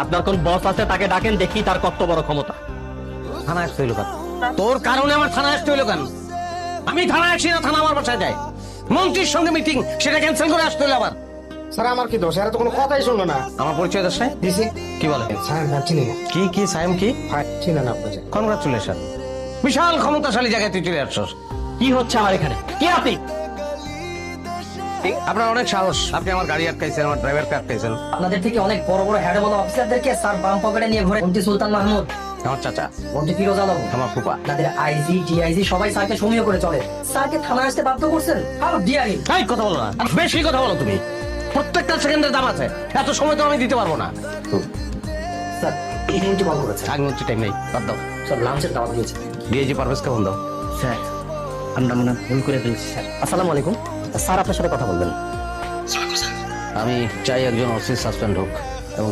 আপনার কোন বস আছে তাকে ডাকেন দেখি তার কত বড় ক্ষমতা। থানা আসতে হইল কেন? তোর কারণে আমার থানা আসতে হইল কেন? আমি থানায় আসি না থানা আমার বাসায় যায়। মন্ত্রীর সঙ্গে মিটিং সেটা ক্যান্সেল করে আসতে হইল আবার। স্যার আমার কি দোষ? এরা তো কোনো কথাই শুনলো না। আমার পরিচয় নাই? দিছি। কি বলে? স্যার না চিনি না। কি কি সাইম কি? চিনি না আপনার কনগ্রাচুলেশন। বিশাল ক্ষমতাশালী জায়গায় তুই চলে আসছস। কি হচ্ছে আমার এখানে? কি আপনি? আপনার অনেক সাহস। আপনি আমার গাড়ি আটকাইছেন আমার ড্রাইভারকে আটকাইছেন। আপনাদের থেকে অনেক বড় বড় হেড বড় অফিসারদেরকে স্যার বাম পকেটে নিয়ে ঘুরে মন্ত্রী সুলতান মাহমুদ। আমার চাচা। মন্ত্রী ফিরোজ আলম। আমার ফুপা আপনাদের আইজি ডিআইজি সবাই স্যারকে সমীহ করে চলে। স্যারকে থানায় আসতে বাধ্য করছেন? এই কথা বলো না। বেশি কথা বলো তুমি। প্রত্যেকটা সেকেন্ডের দাম আছে। এত সময় তো আমি দিতে পারব না। স্যার এই কল করেছে আগে হচ্ছে টাইম নেই। বাদ দাও। স্যার লাঞ্চের দাওয়াত দিয়েছে ডিএজি পারভেজকে ফোন দাও? স্যার আমরা মনে হয় ভুল করে ফেলছি স্যার। আসসালামু আলাইকুম। স্যার আপনার সাথে কথা বলবেন। আমি চাই একজন অফিস সাসপেন্ড হোক এবং